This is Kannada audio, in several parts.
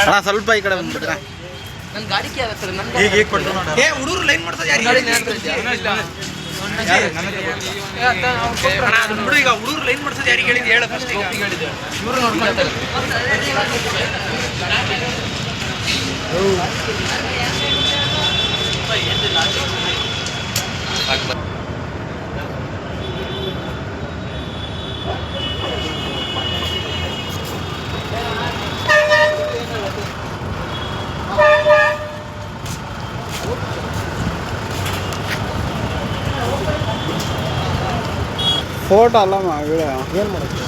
ಅಣ್ಣ ಸ್ವಲ್ಪ ಈ ಕಡೆ ಬಂದ್ಬಿಟ್ರೆ ನನ್ನ ಗಾಡಿ ಕೇ ಆಗತ್ತೆ ನನ್ನ ಈಗ ಈಗ ಕೊಡ್ತು ನೋಡ ಏ ಹುಡುಗರು ಲೈನ್ ಮಾಡ್ತಾರೆ ಯಾರಿಗೆ ಗಾಡಿ ಬಿಡು ಈಗ ಹುಡುಗರು ಲೈನ್ ಮಾಡ್ಸೋದು ಯಾರಿಗೆ ಹೇಳಿದ್ ಹೇಳ ಫಸ್ಟ್ ಈಗ ಇವರು ನೋಡ್ಕೊಳ್ತಾರೆ ಫೋಟೋ ಅಲ್ಲಮ್ಮ ವಿಡಿಯೋ ಏನು ಮಾಡೋದು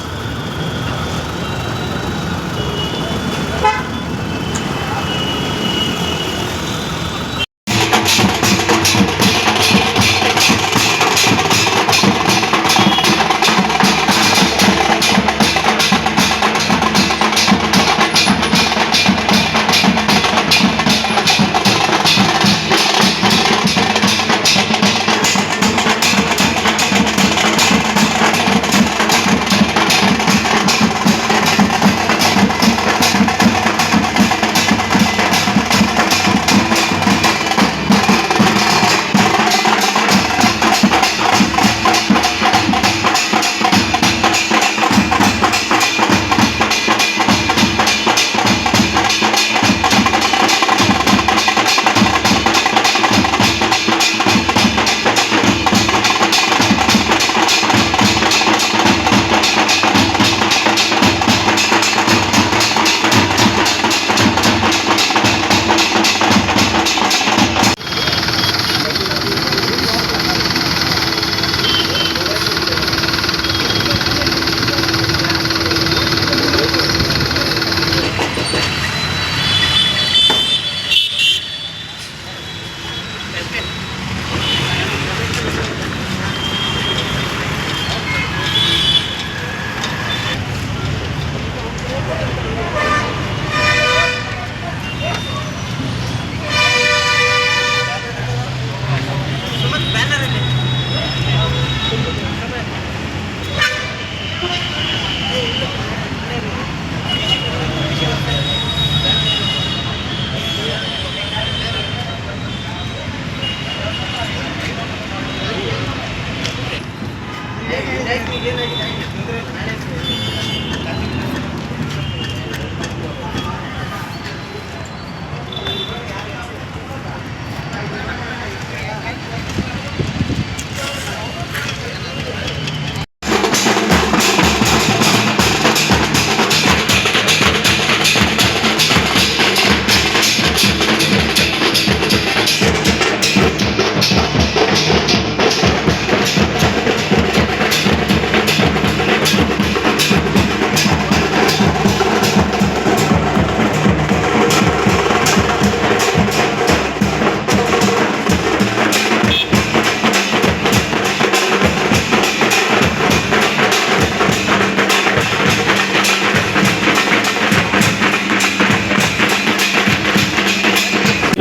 જય જય જય જય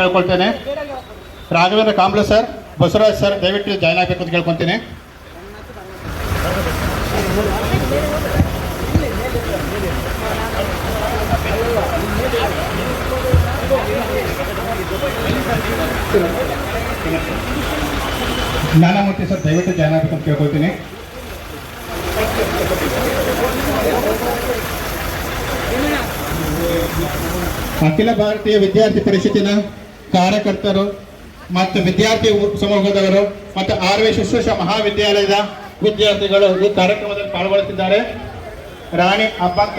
ಕೇಳ್ಕೊಳ್ತೇನೆ. ರಾಘವೇಂದ್ರ ಕಾಂಬ್ಳೆ ಸರ್ ಬಸವರಾಜ್ ಸರ್ ದಯವಿಟ್ಟು ಜಾಯ್ನ್ ಆಗಬೇಕು ಅಂತ ಕೇಳ್ಕೊತೀನಿ ಜ್ಞಾನಮೂರ್ತಿ ಸರ್ ದಯವಿಟ್ಟು ಜಾಯ್ನ್ ಆಗಬೇಕು ಅಂತ ಕೇಳ್ಕೊಳ್ತೀನಿ. ಅಖಿಲ ಭಾರತೀಯ ವಿದ್ಯಾರ್ಥಿ ಪರಿಷತ್ತಿನ ಕಾರ್ಯಕರ್ತರು ಮತ್ತು ವಿದ್ಯಾರ್ಥಿ ಸಮೂಹದವರು ಮತ್ತು ಆರ್ ವಿ ಶುಶ್ರೂಷ ಮಹಾವಿದ್ಯಾಲಯದ ವಿದ್ಯಾರ್ಥಿಗಳು ಈ ಕಾರ್ಯಕ್ರಮದಲ್ಲಿ ಪಾಲ್ಗೊಳ್ಳುತ್ತಿದ್ದಾರೆ. ರಾಣಿ ಅಬ್ಬಕ್ಕ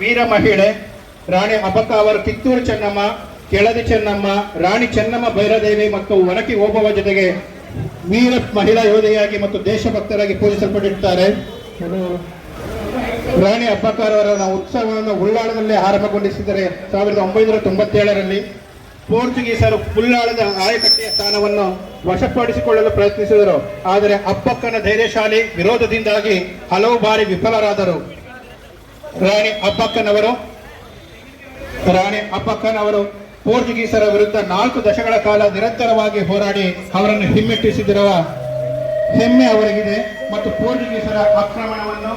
ವೀರ ಮಹಿಳೆ, ರಾಣಿ ಅಬ್ಬಕ್ಕ ಅವರು ಕಿತ್ತೂರು ಚೆನ್ನಮ್ಮ, ಕೆಳದಿ ಚೆನ್ನಮ್ಮ, ರಾಣಿ ಚೆನ್ನಮ್ಮ ಭೈರದೇವಿ ಮತ್ತು ಒನಕಿ ಓಬವ ಜೊತೆಗೆ ವೀರ ಮಹಿಳಾ ಯೋಧೆಯಾಗಿ ಮತ್ತು ದೇಶಭಕ್ತರಾಗಿ ಪೂಜಿಸಲ್ಪಟ್ಟಿರ್ತಾರೆ ರಾಣಿ ಅಬ್ಬಕ್ಕಾರ್ ಅವರ ಉತ್ಸವವನ್ನು ಉಳ್ಳಾಳದಲ್ಲಿ ಆರಂಭಗೊಂಡಿಸಿದರೆ ಸಾವಿರದ ಒಂಬೈನೂರ ತೊಂಬತ್ತೇಳರಲ್ಲಿ ಪೋರ್ಚುಗೀಸರು ಪುಲ್ಲಾಳದ ಆಯಕಟ್ಟೆಯ ಸ್ಥಾನವನ್ನು ವಶಪಡಿಸಿಕೊಳ್ಳಲು ಪ್ರಯತ್ನಿಸಿದರು. ಆದರೆ ಅಪ್ಪಕ್ಕನ ಧೈರ್ಯಶಾಲಿ ವಿರೋಧದಿಂದಾಗಿ ಹಲವು ಬಾರಿ ವಿಫಲರಾದರು. ರಾಣಿ ಅಪ್ಪಕ್ಕನವರು ರಾಣಿ ಅಪ್ಪಕ್ಕನವರು ಪೋರ್ಚುಗೀಸರ ವಿರುದ್ಧ ನಾಲ್ಕು ದಶಕಗಳ ಕಾಲ ನಿರಂತರವಾಗಿ ಹೋರಾಡಿ ಅವರನ್ನು ಹಿಮ್ಮೆಟ್ಟಿಸಿದಿರುವ ಹೆಮ್ಮೆ ಅವರಿಗಿದೆ ಮತ್ತು ಪೋರ್ಚುಗೀಸರ ಆಕ್ರಮಣವನ್ನು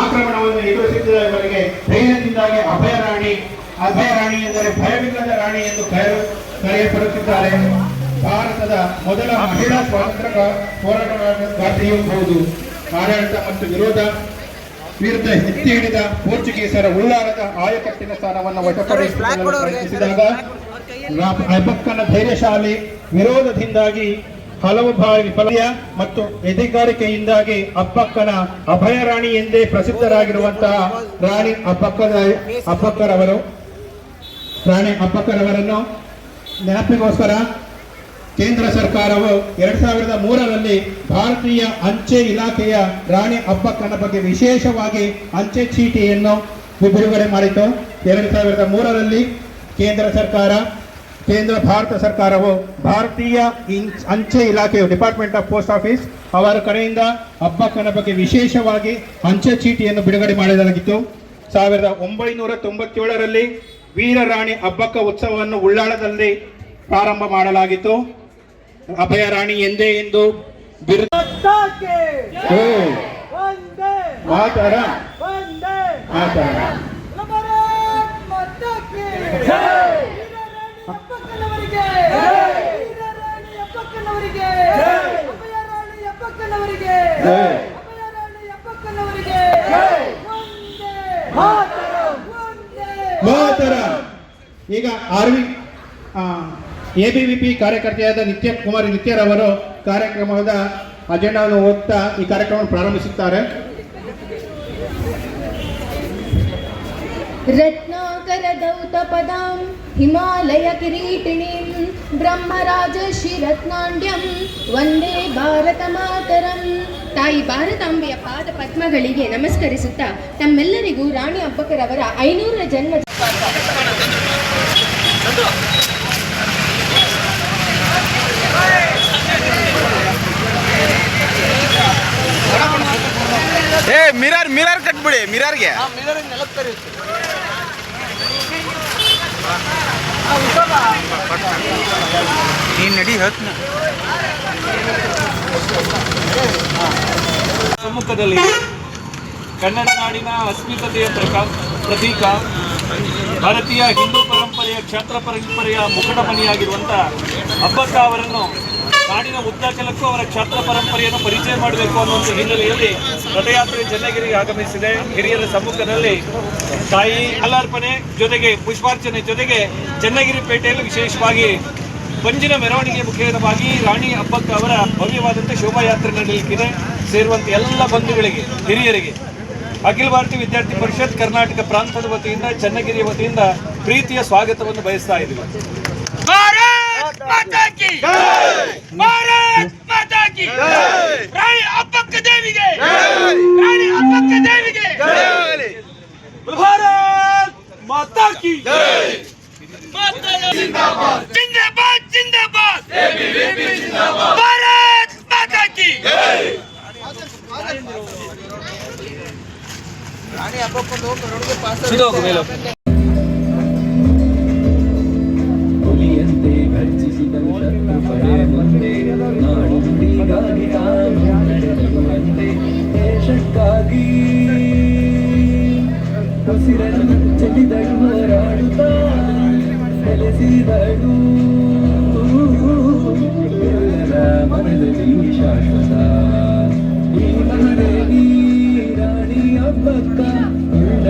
ಆಕ್ರಮಣವನ್ನು ಎದುರಿಸಿದ್ದವರಿಗೆ ಧೈರ್ಯದಿಂದಾಗಿ ಅಭಯರಾಣಿ ಅಭಯ ರಾಣಿ ಎಂದರೆ ಭಯವಿಲ್ಲದ ರಾಣಿ ಎಂದು ಕರೆಯ ಕರೆಯಲ್ಪಡುತ್ತಿದ್ದಾರೆ. ಭಾರತದ ಮೊದಲ ಮಹಿಳಾ ಸ್ವಾತಂತ್ರ್ಯ ಹೋರಾಟಗಾರ್ತಿಯೂ ಹೌದು ಆಡಳಿತ ಮತ್ತು ವಿರೋಧ ವಿರುದ್ಧ ಎತ್ತಿ ಹಿಡಿದ ಪೋರ್ಚುಗೀಸರ ಉಳ್ಳಾರದ ಆಯಕಟ್ಟಿನ ಸ್ಥಾನವನ್ನು ವಶಪಡಿಸಿಕೊಳ್ಳಲು ಪ್ರಯತ್ನಿಸಿದಾಗ ಧೈರ್ಯಶಾಲಿ ವಿರೋಧದಿಂದಾಗಿ ಹಲವು ಬಾರಿ ವಿಫಲಯ ಮತ್ತು ಎದೆಗಾರಿಕೆಯಿಂದಾಗಿ ಅಪ್ಪಕ್ಕನ ಅಭಯ ರಾಣಿ ಎಂದೇ ಪ್ರಸಿದ್ಧರಾಗಿರುವಂತಹ ರಾಣಿ ಅಪ್ಪಕ್ಕನ ಅಬ್ಬಕ್ಕರವರು ರಾಣಿ ಅಪ್ಪಕ್ಕನವರನ್ನು ನೆನಪಿಗೋಸ್ಕರ ಕೇಂದ್ರ ಸರ್ಕಾರವು ಎರಡ್ ಸಾವಿರದ ಮೂರರಲ್ಲಿ ಭಾರತೀಯ ಅಂಚೆ ಇಲಾಖೆಯ ರಾಣಿ ಅಪ್ಪಕ್ಕನ ಬಗ್ಗೆ ವಿಶೇಷವಾಗಿ ಅಂಚೆ ಚೀಟಿಯನ್ನು ಬಿಡುಗಡೆ ಮಾಡಿತು ಎರಡ್ ಸಾವಿರದ ಮೂರರಲ್ಲಿ ಕೇಂದ್ರ ಸರ್ಕಾರ, ಕೇಂದ್ರ ಭಾರತ ಸರ್ಕಾರವು ಭಾರತೀಯ ಅಂಚೆ ಇಲಾಖೆಯು ಡಿಪಾರ್ಟ್ಮೆಂಟ್ ಆಫ್ ಪೋಸ್ಟ್ ಆಫೀಸ್ ಅವರ ಕಡೆಯಿಂದ ಅಬ್ಬಕ್ಕನ ಬಗ್ಗೆ ವಿಶೇಷವಾಗಿ ಅಂಚೆ ಚೀಟಿಯನ್ನು ಬಿಡುಗಡೆ ಮಾಡಲಾಗಿತ್ತು. ಸಾವಿರದ ಒಂಬೈನೂರ ತೊಂಬತ್ತೇಳರಲ್ಲಿ ವೀರರಾಣಿ ಹಬ್ಬಕ್ಕ ಉತ್ಸವವನ್ನು ಉಳ್ಳಾಳದಲ್ಲಿ ಪ್ರಾರಂಭ ಮಾಡಲಾಗಿತ್ತು. ಅಭಯರಾಣಿ ಎಂದೇ ಎಂದು ಬಿರುದು ಮಾತಾಗೆ ಓ, ಒಂದೇ ಮಾತರ ಒಂದೇ ಮಾತರ ಭಾರತ್ ಮಾತಾಗೆ ವೀರರಾಣಿ ಅಪ್ಪಕ್ಕನವರಿಗೆ ವೀರರಾಣಿ ಅಪ್ಪಕ್ಕನವರಿಗೆ ಅಭಯರಾಣಿ ಅಪ್ಪಕ್ಕನವರಿಗೆ ಜೈ. ಅಭಯರಾಣಿ ಅಪ್ಪಕ್ಕನವರಿಗೆ ಒಂದೇ ಮಾತರಂ ಒಂದೇ ಮಾತರ ಈಗ ಆರ್ವಿ ಎಬಿವಿಪಿ ಕಾರ್ಯಕರ್ತೆಯಾದ ನಿತ್ಯ ಕುಮಾರಿ ನಿತ್ಯರವರು ಕಾರ್ಯಕ್ರಮದ ಅಜೆಂಡಾವನ್ನು ಓದ್ತಾ ಈ ಕಾರ್ಯಕ್ರಮವನ್ನು ಪ್ರಾರಂಭಿಸುತ್ತಾರೆ रत्नाकरदौतपदां हिमालयकिरीटिनीं ಬ್ರಹ್ಮರಾಜಶಿರತ್ನಾಂಡ್ಯಂ ವಂದೇ ಭಾರತ ಮಾತರಂ ತಾಯಿ ಭಾರತಾಂಬೆಯ ಪಾದ ಪದ್ಮಗಳಿಗೆ ನಮಸ್ಕರಿಸುತ್ತಾ ತಮ್ಮೆಲ್ಲರಿಗೂ ರಾಣಿ ಅಬ್ಬಕ್ಕರವರ ಐನೂರರ ಜನ್ಮ ಏ ಮಿರರ್ ಮಿರರ್ ಕಟ್ಬಿಡಿ ಮಿರರ್ಗೆ. ನೀನ್ ನಡಿ ಹತ್ನ ಸಮ್ಮುಖದಲ್ಲಿ ಕನ್ನಡ ನಾಡಿನ ಅಸ್ಮಿತತೆಯ ಪ್ರಕಾ ಪ್ರತೀಕ ಭಾರತೀಯ ಹಿಂದೂ ಪರಂಪರೆಯ ಕ್ಷೇತ್ರ ಪರಂಪರೆಯ ಮುಖಂಡಮಣಿಯಾಗಿರುವಂಥ ಅಬ್ಬಕ್ಕ ಅವರನ್ನು ನಾಡಿನ ಉದ್ದಕಲಕ್ಕೂ ಅವರ ಕ್ಷೇತ್ರ ಪರಂಪರೆಯನ್ನು ಪರಿಚಯ ಮಾಡಬೇಕು ಅನ್ನುವಂಥ ಹಿನ್ನೆಲೆಯಲ್ಲಿ ರಥಯಾತ್ರೆ ಚನ್ನಗಿರಿಗೆ ಆಗಮಿಸಿದೆ. ಹಿರಿಯರ ಸಮ್ಮುಖದಲ್ಲಿ ತಾಯಿ ಅಲ್ಲಾರ್ಪಣೆ ಜೊತೆಗೆ ಪುಷ್ಪಾರ್ಚನೆ ಜೊತೆಗೆ ಚನ್ನಗಿರಿ ಪೇಟೆಯಲ್ಲಿ ವಿಶೇಷವಾಗಿ ಪಂಜಿನ ಮೆರವಣಿಗೆ ಮುಖೇನವಾಗಿ ರಾಣಿ ಹಬ್ಬಕ್ಕ ಅವರ ಭವ್ಯವಾದಂಥ ಶೋಭಾಯಾತ್ರೆ ನಡೆಯಲಿಕ್ಕಿದೆ. ಸೇರುವಂಥ ಎಲ್ಲ ಬಂಧುಗಳಿಗೆ, ಹಿರಿಯರಿಗೆ ಅಖಿಲ ಭಾರತೀಯ ವಿದ್ಯಾರ್ಥಿ ಪರಿಷತ್ ಕರ್ನಾಟಕ ಪ್ರಾಂತದ ವತಿಯಿಂದ ಚನ್ನಗಿರಿಯ ವತಿಯಿಂದ ಪ್ರೀತಿಯ ಸ್ವಾಗತವನ್ನು ಬಯಸ್ತಾ ಇದ್ದೀವಿ ಭಾರತ್ ಮಾತಾ ಕಿ ಭಾರತ್ ಮಾತಾ ಕಿ ರಾಣಿ ಅಬ್ಬಕ್ಕ ದೇವಿಗೆ ರಾಣಿ ಅಬ್ಬಕ್ಕ ದೇವಿಗೆ ಭಾರತ್ ಮಾತಾ ಕಿ ಜಿಂದಾಬಾದ್ ಜಿಂದಾಬಾದ್ ಭಾರತ್ ಮಾತಾ ಕಿ ಹುಲಿಯಂತೆ ಗರ್ಜಿಸಿದನು ಪಡೆ ಮುಂದೆ ನಾಡು ನುಡಿಗಾಗಿ ತಾನು ನಡೆದುವಂತೆ ದೇಶಕ್ಕಾಗಿ ಉಸಿರನ್ನು ಚೆಲ್ಲಿದಳು ಹೋರಾಡುತ್ತಾ ನೆಲೆಸಿದಳು ಮನದಲ್ಲಿ ಶಾಶ್ವತ ಈ ಮಹಾದೇವಿ ರಾಣಿ ಹಬ್ಬಕ್ಕ